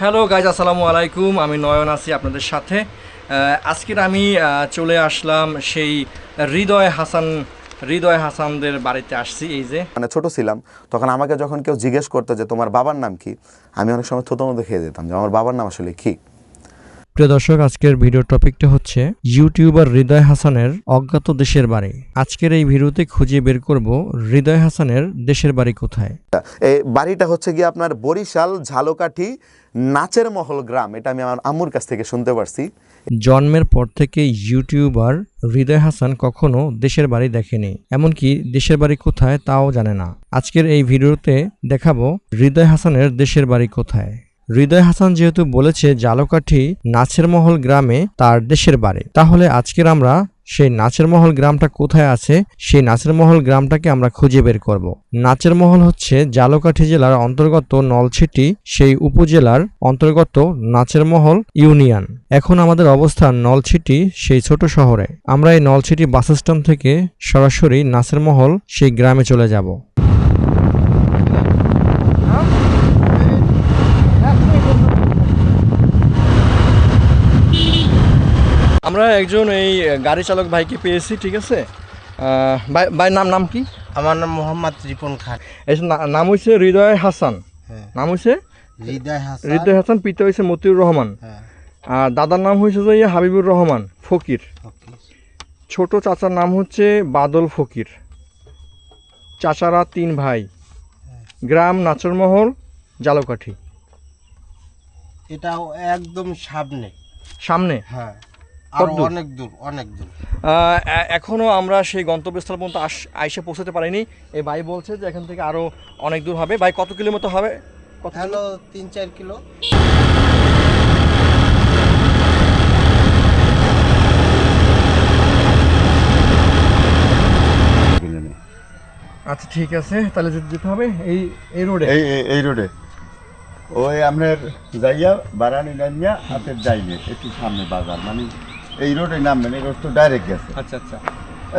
Hello guys আসসালামু আলাইকুম। আমি নয়ন আছি আপনাদের সাথে। আজকের আমি চলে আসলাম সেই হৃদয় হাসান, হৃদয় হাসানদের বাড়িতে আসছি, এই যে। মানে ছোট ছিলাম, তখন আমাকে যখন কেউ জিজ্ঞেস করতো যে, তোমার বাবার নাম কি? আমি অনেক সময় থতমতো খেয়ে যেতাম যে, আমার বাবার নাম আসলে কি? প্রিয় দর্শক আজকের ভিডিও টপিকটা হচ্ছে ইউটিউবার হৃদয় হাসানের অজ্ঞাত দেশের বাড়ি। আজকের এই ভিডিওতে খুঁজে বের করব হৃদয় হাসানের দেশের বাড়ি কোথায়। এই বাড়িটা হচ্ছে গিয়ে আপনার বরিশাল ঝালকাঠি নাচের মহল গ্রাম। এটা আমি আমার আম্মুর কাছ থেকে শুনতে পারছি। জন্মের পর থেকে ইউটিউবার হৃদয় হাসান কখনো দেশের বাড়ি দেখেনি। এমনকি দেশের বাড়ি কোথায় তাও জানে না। আজকের এই ভিডিওতে দেখাবো হৃদয় হাসানের দেশের বাড়ি কোথায়। হৃদয় হাসান যেহেতু বলেছে জালকাঠি নাচের মহল গ্রামে তার দেশের বাড়ি, তাহলে আজকের আমরা সেই নাচের মহল গ্রামটা কোথায় আছে, সেই নাচের মহল গ্রামটাকে আমরা খুঁজে বের করব। নাচের মহল হচ্ছে জালকাঠি জেলার অন্তর্গত নলছিটি, সেই উপজেলার অন্তর্গত নাচের মহল ইউনিয়ন। এখন আমাদের অবস্থান নলছিটি, সেই ছোট শহরে। আমরা এই নলছিটি বাস স্ট্যান্ড থেকে সরাসরি নাচের মহল সেই গ্রামে চলে যাব আমরা একজন এই গাড়ি চালক ভাইকে পেয়েছি ঠিক আছে? ভাই ভাই নাম নাম কি? আমার নাম মোহাম্মদ রিপন খান। এই নাম হয়েছে হৃদয় হাসান। হ্যাঁ। নাম হয়েছে হৃদয় হাসান। হৃদয় হাসান পিতা হয়েছে মতিউর রহমান। হ্যাঁ। আর দাদার নাম হয়েছে যে ইয়ে হাবিবুর রহমান ফকির। ছোট চাচার নাম হচ্ছে বাদল ফকির। চাচারা তিন ভাই। গ্রাম নাচরমহল জালকাঠি। এটাও একদম সামনে। সামনে? হ্যাঁ? অনেক দূর অনেক দূর। আহ, এ- এখনও আমরা সেই গন্তব্যস্থল পর্যন্ত আস- আইসে পৌঁছতে পারিনি। এই ভাই বলছে যে এখান থেকে আরও অনেক দূর হবে। ভাই কত কিলোমিটার হবে? কত হ্যালো তিন চার কিলো। আচ্ছা ঠিক আছে। তাহলে যেতে যেতে হবে এই এই রোডে? এই এই- এই রোডে। ওই আপনার যাইয়া বারানি নামিয়া হাতের যাইবে একটু সামনে বাজার মানে এই রোডে নামবেন এই রোড তো ডাইরেক্ট গেছে। আচ্ছা আচ্ছা।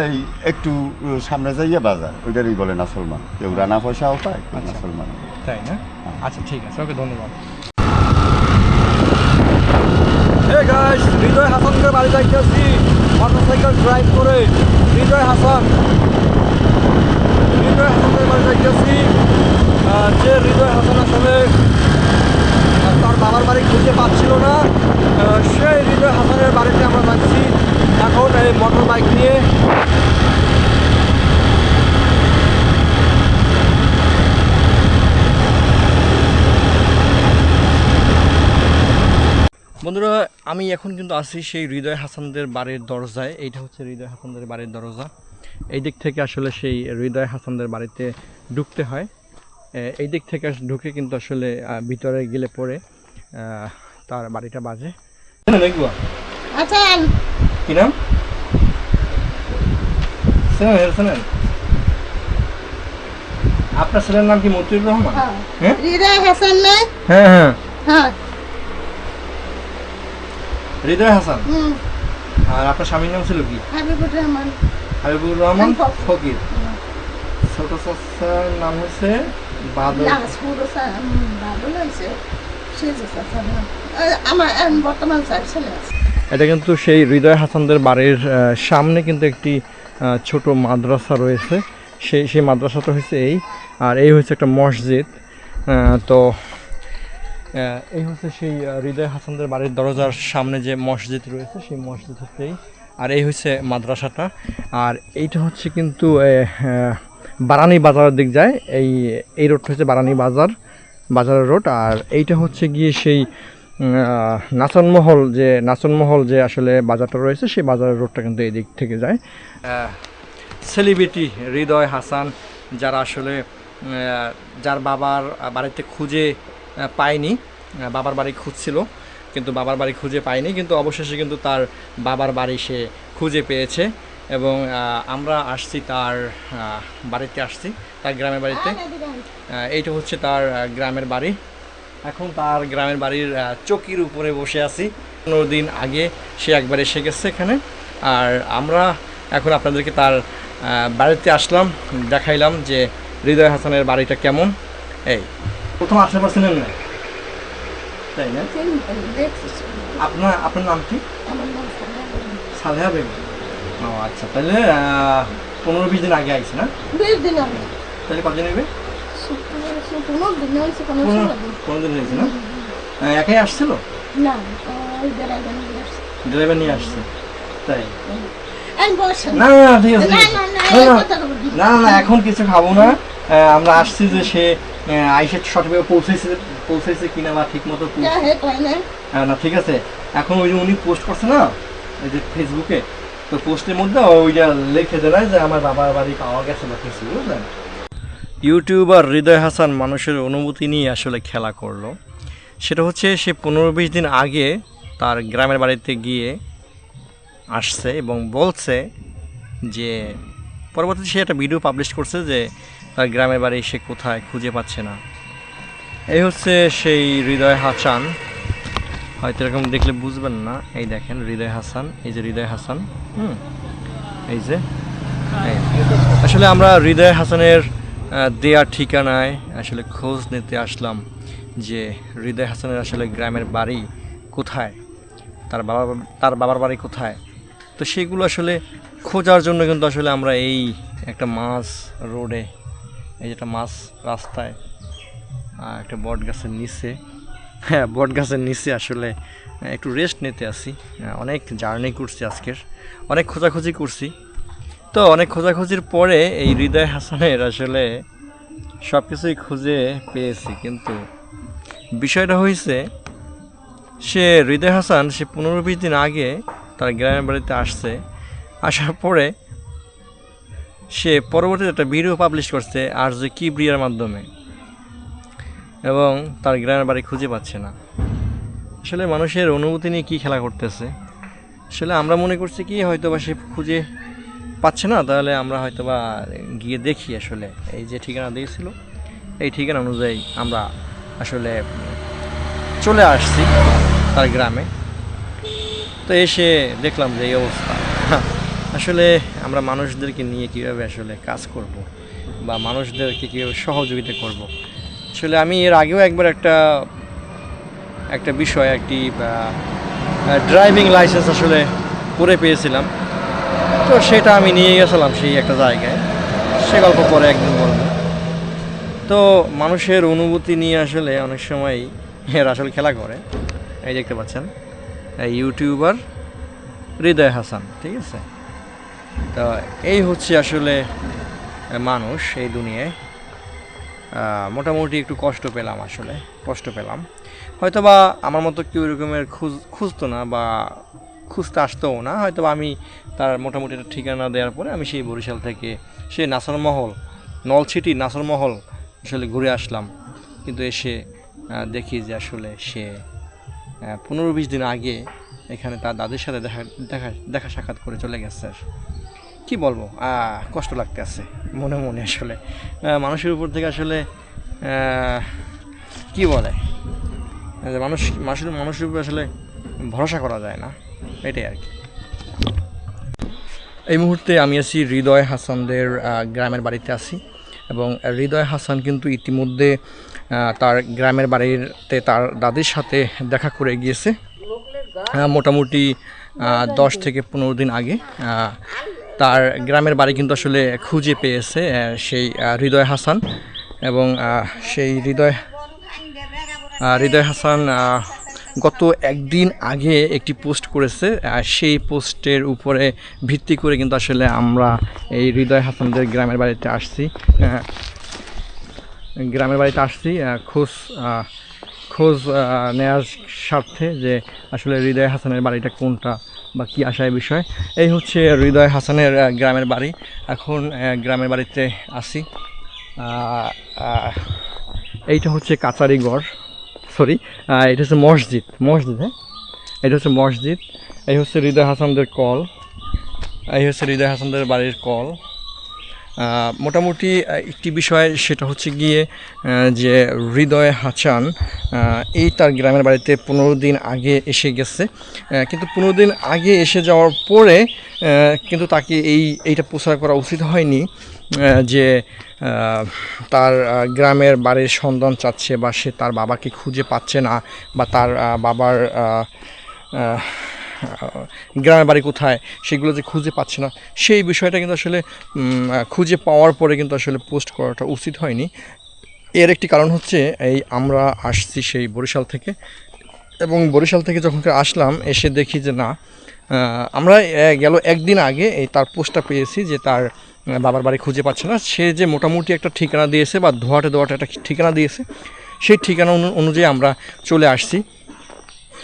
এই একটু সামনে যাইয়া বাজার ওইটারই বলে নাসলমান কেউ রানা পয়সাও পায় কেউ আচ্ছা। নাসলমান তাই না? আচ্ছা ঠিক আছে ওকে ধন্যবাদ। হে গাইস হৃদয় হাসানকে বাড়ি যাইতেছি মোটরসাইকেল ড্রাইভ করে। হৃদয় হাসান। হৃদয় হাসানের বাড়ি যাইতেছি যে হৃদয় হাসান আসলে তার বাবার বাড়ি খুঁজে পাচ্ছিল না। সেই হৃদয় হাসানের বাড়িতে আমরা যাচ্ছি। এখন এই মোটর বাইক নিয়ে। বন্ধুরা, আমি এখন কিন্তু আছি সেই হৃদয় হাসানদের বাড়ির দরজায়। এইটা হচ্ছে হৃদয় হাসানদের বাড়ির দরজা। এই দিক থেকে আসলে সেই হৃদয় হাসানদের বাড়িতে ঢুকতে হয়। এই দিক থেকে ঢুকে কিন্তু আসলে ভিতরে গেলে পরে তার বাড়িটা বাজে। কি নাম শোনেন শোনেন আপনার ছেলের নাম কি মতিউর রহমান হ্যাঁ হৃদয় হাসান না হ্যাঁ হ্যাঁ হ্যাঁ হৃদয় হাসান আর আপনার স্বামীর নাম ছিল কি হাবিবুর রহমান হাবিবুর রহমান ফকির। ফকির ছোট চাচার নাম হচ্ছে বাদল না পুরো বাবুল হয়েছে সে যে চাচা না। এই আমার বর্তমান স্যার, ছেলে আছে। এটা কিন্তু সেই হৃদয় হাসানদের বাড়ির সামনে কিন্তু একটি ছোট মাদ্রাসা রয়েছে। সেই সেই মাদ্রাসাটা হচ্ছে এই, আর এই হচ্ছে একটা মসজিদ। তো এই হচ্ছে সেই হৃদয় হাসানদের বাড়ির দরজার সামনে যে মসজিদ রয়েছে, সেই মসজিদ হচ্ছে এই। আর এই হচ্ছে মাদ্রাসাটা। আর এইটা হচ্ছে কিন্তু বারানি বাজারের দিক যায়। এই এই রোডটা হচ্ছে বারানি বাজার। বাজারের রোড, আর এইটা হচ্ছে গিয়ে সেই নাচনমহল যে নাচনমহল যে আসলে বাজারটা রয়েছে, সেই বাজারের রোডটা কিন্তু এই দিক থেকে যায়। সেলিব্রিটি হৃদয় হাসান, যারা আসলে যার বাবার বাড়িতে খুঁজে পায়নি বাবার বাড়ি খুঁজছিল, কিন্তু বাবার বাড়ি খুঁজে পায়নি, কিন্তু অবশেষে কিন্তু তার বাবার বাড়ি সে খুঁজে পেয়েছে। এবং আমরা আসছি তার বাড়িতে আসছি তার গ্রামের বাড়িতে। এইটা হচ্ছে তার গ্রামের বাড়ি। এখন তার গ্রামের বাড়ির চকির উপরে বসে আছি। পনেরো দিন আগে সে একবার এসে গেছে এখানে। আর আমরা এখন আপনাদেরকে তার বাড়িতে আসলাম দেখাইলাম যে হৃদয় হাসানের বাড়িটা কেমন। এই প্রথম আসতে পারছিলেন না? তাই না? আপনার আপনার নাম কি? সালেহা বেগম। ও আচ্ছা তাহলে পনেরো বিশ দিন আগে আইছে না? বিশ দিন আগে। তাহলে কতদিন নেবে পনেরো দিন হয়েছে না? একাই আসছিল? না ড্রাইভার নিয়ে আসছে। তাই? না না ঠিক আছে না না এখন কিছু খাব না। আমরা আসছি যে সে আইসে সঠিকভাবে পৌঁছেছে পৌঁছেছে কিনা বা ঠিক মতো না হ্যাঁ, না। ঠিক আছে। এখন ওই যে উনি পোস্ট করছে না এই যে ফেসবুকে তো পোস্টের মধ্যে ওইটা লিখে দেয় যে আমার বাবার বাড়ি পাওয়া গেছে বা কিছু, বুঝলেন? ইউটিউবার হৃদয় হাসান মানুষের অনুভূতি নিয়ে আসলে খেলা করল। সেটা হচ্ছে সে পনেরো বিশ দিন আগে তার গ্রামের বাড়িতে গিয়ে আসছে এবং বলছে যে, পরবর্তীতে সে একটা ভিডিও পাবলিশ করছে যে তার গ্রামের বাড়ি সে কোথায় খুঁজে পাচ্ছে না। এই হচ্ছে সেই হৃদয় হাসান। হয়তো এরকম দেখলে বুঝবেন না। এই দেখেন হৃদয় হাসান এই যে হৃদয় হাসান হুম এই যে আসলে আমরা হৃদয় হাসানের আহ, দেয়া ঠিকানায় আসলে খোঁজ নিতে আসলাম যে হৃদয় হাসানের আসলে গ্রামের বাড়ি কোথায় তার বাবা তার বাবার বাড়ি কোথায়। তো সেগুলো আসলে খোঁজার জন্য কিন্তু আসলে আমরা এই একটা মাছ রোডে এই যেটা মাছ রাস্তায় একটা বট গাছের নিচে হ্যাঁ বট গাছের নিচে আসলে একটু রেস্ট নিতে আসি অনেক জার্নি করছি আজকের। অনেক খোঁজাখুঁজি করছি। তো অনেক খোঁজাখুঁজির পরে এই হৃদয় হাসানের আসলে সব কিছুই খুঁজে পেয়েছি। কিন্তু বিষয়টা হয়েছে সে হৃদয় হাসান, সে পনেরো বিশ দিন আগে তার গ্রামের বাড়িতে আসছে। আসার পরে সে পরবর্তীতে একটা ভিডিও পাবলিশ করছে আর যে কি ব্রিয়ার মাধ্যমে। এবং তার গ্রামের বাড়ি খুঁজে পাচ্ছে না। আসলে মানুষের অনুভূতি নিয়ে কী খেলা করতেছে? আসলে আমরা মনে করছি কি হয়তো বা সে খুঁজে পাচ্ছে না, তাহলে আমরা হয়তো বা গিয়ে দেখি আসলে এই যে ঠিকানা দিয়েছিল, এই ঠিকানা অনুযায়ী আমরা আসলে চলে আসছি তার গ্রামে। তো এসে দেখলাম যে এই অবস্থা। আসলে আমরা মানুষদেরকে নিয়ে কীভাবে আসলে কাজ করব বা মানুষদেরকে কীভাবে সহযোগিতা করব? আসলে আমি এর আগেও একবার একটা একটা বিষয়, একটি ড্রাইভিং লাইসেন্স আসলে করে পেয়েছিলাম। তো সেটা আমি নিয়ে গেছিলাম সেই একটা জায়গায়। সে গল্প পরে একদিন বলব। তো মানুষের অনুভূতি নিয়ে আসলে অনেক সময় এর আসলে খেলা করে। এই দেখতে পাচ্ছেন ইউটিউবার হৃদয় হাসান, ঠিক আছে? তো এই হচ্ছে আসলে মানুষ এই দুনিয়ায়। মোটামুটি একটু কষ্ট পেলাম আসলে, কষ্ট পেলাম। হয়তো বা আমার মতো কেউ এরকমের খুঁজ, খুঁজতো না বা খুঁজতে আসতোও না হয়তো আমি তার মোটামুটি একটা ঠিকানা দেওয়ার পরে আমি সেই বরিশাল থেকে সেই নাসরমহল নলছিটি নাসরমহল আসলে ঘুরে আসলাম। কিন্তু এসে দেখি যে আসলে সে পনেরো বিশ দিন আগে এখানে তার দাদির সাথে দেখা দেখা দেখা সাক্ষাৎ করে চলে গেছে। কি বলব? কষ্ট লাগতে আছে, মনে মনে আসলে। মানুষের উপর থেকে আসলে কি বলে? মানুষ, মানুষের মানুষের উপর আসলে ভরসা করা যায় না, এটাই আর কি। এই মুহূর্তে আমি আছি হৃদয় হাসানদের গ্রামের বাড়িতে আছি এবং হৃদয় হাসান কিন্তু ইতিমধ্যে তার গ্রামের বাড়িতে তার দাদির সাথে দেখা করে গিয়েছে মোটামুটি দশ থেকে পনেরো দিন আগে তার গ্রামের বাড়ি কিন্তু আসলে খুঁজে পেয়েছে সেই হৃদয় হাসান এবং সেই হৃদয় হৃদয় হাসান গত একদিন আগে একটি পোস্ট করেছে সেই পোস্টের উপরে ভিত্তি করে কিন্তু আসলে আমরা এই হৃদয় হাসানদের গ্রামের বাড়িতে আসছি গ্রামের বাড়িতে আসছি খোঁজ খোঁজ নেওয়ার স্বার্থে যে আসলে হৃদয় হাসানের বাড়িটা কোনটা। বা কী আশায় বিষয়? এই হচ্ছে হৃদয় হাসানের গ্রামের বাড়ি। এখন গ্রামের বাড়িতে আসি এইটা হচ্ছে কাচারিগড় সরি এটা হচ্ছে মসজিদ। মসজিদ হ্যাঁ? এটা হচ্ছে মসজিদ। এই হচ্ছে হৃদয় হাসানদের কল। এই হচ্ছে হৃদয় হাসানদের বাড়ির কল। মোটামুটি একটি বিষয় সেটা হচ্ছে গিয়ে যে হৃদয় হাসান এই তার গ্রামের বাড়িতে পনেরো দিন আগে এসে গেছে। কিন্তু পনেরো দিন আগে এসে যাওয়ার পরে কিন্তু তাকে এই, এইটা প্রচার করা উচিত হয়নি যে তার গ্রামের বাড়ির সন্ধান চাচ্ছে বা সে তার বাবাকে খুঁজে পাচ্ছে না বা তার বাবার গ্রামের বাড়ি কোথায়, সেগুলো যে খুঁজে পাচ্ছে না। সেই বিষয়টা কিন্তু আসলে খুঁজে পাওয়ার পরে কিন্তু আসলে পোস্ট করাটা উচিত হয়নি। এর একটি কারণ হচ্ছে, এই আমরা আসছি সেই বরিশাল থেকে। এবং বরিশাল থেকে যখন আসলাম, এসে দেখি যে না আমরা গেল একদিন আগে এই তার পোস্টটা পেয়েছি যে তার বাবার বাড়ি খুঁজে পাচ্ছে না। সে যে মোটামুটি একটা ঠিকানা দিয়েছে বা ধোয়াটে ধোয়াটে একটা ঠিকানা দিয়েছে, সেই ঠিকানা অনুযায়ী আমরা চলে আসছি।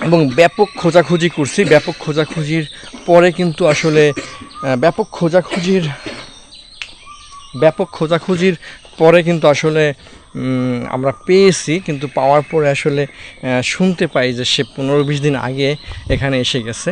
এবং ব্যাপক খোঁজাখুঁজি করছি। ব্যাপক খোঁজাখুঁজির পরে কিন্তু আসলে ব্যাপক খোঁজাখুঁজির ব্যাপক খোঁজাখুঁজির পরে কিন্তু আসলে আমরা পেয়েছি, কিন্তু পাওয়ার পরে আসলে শুনতে পাই যে সে পনেরো বিশ দিন আগে এখানে এসে গেছে।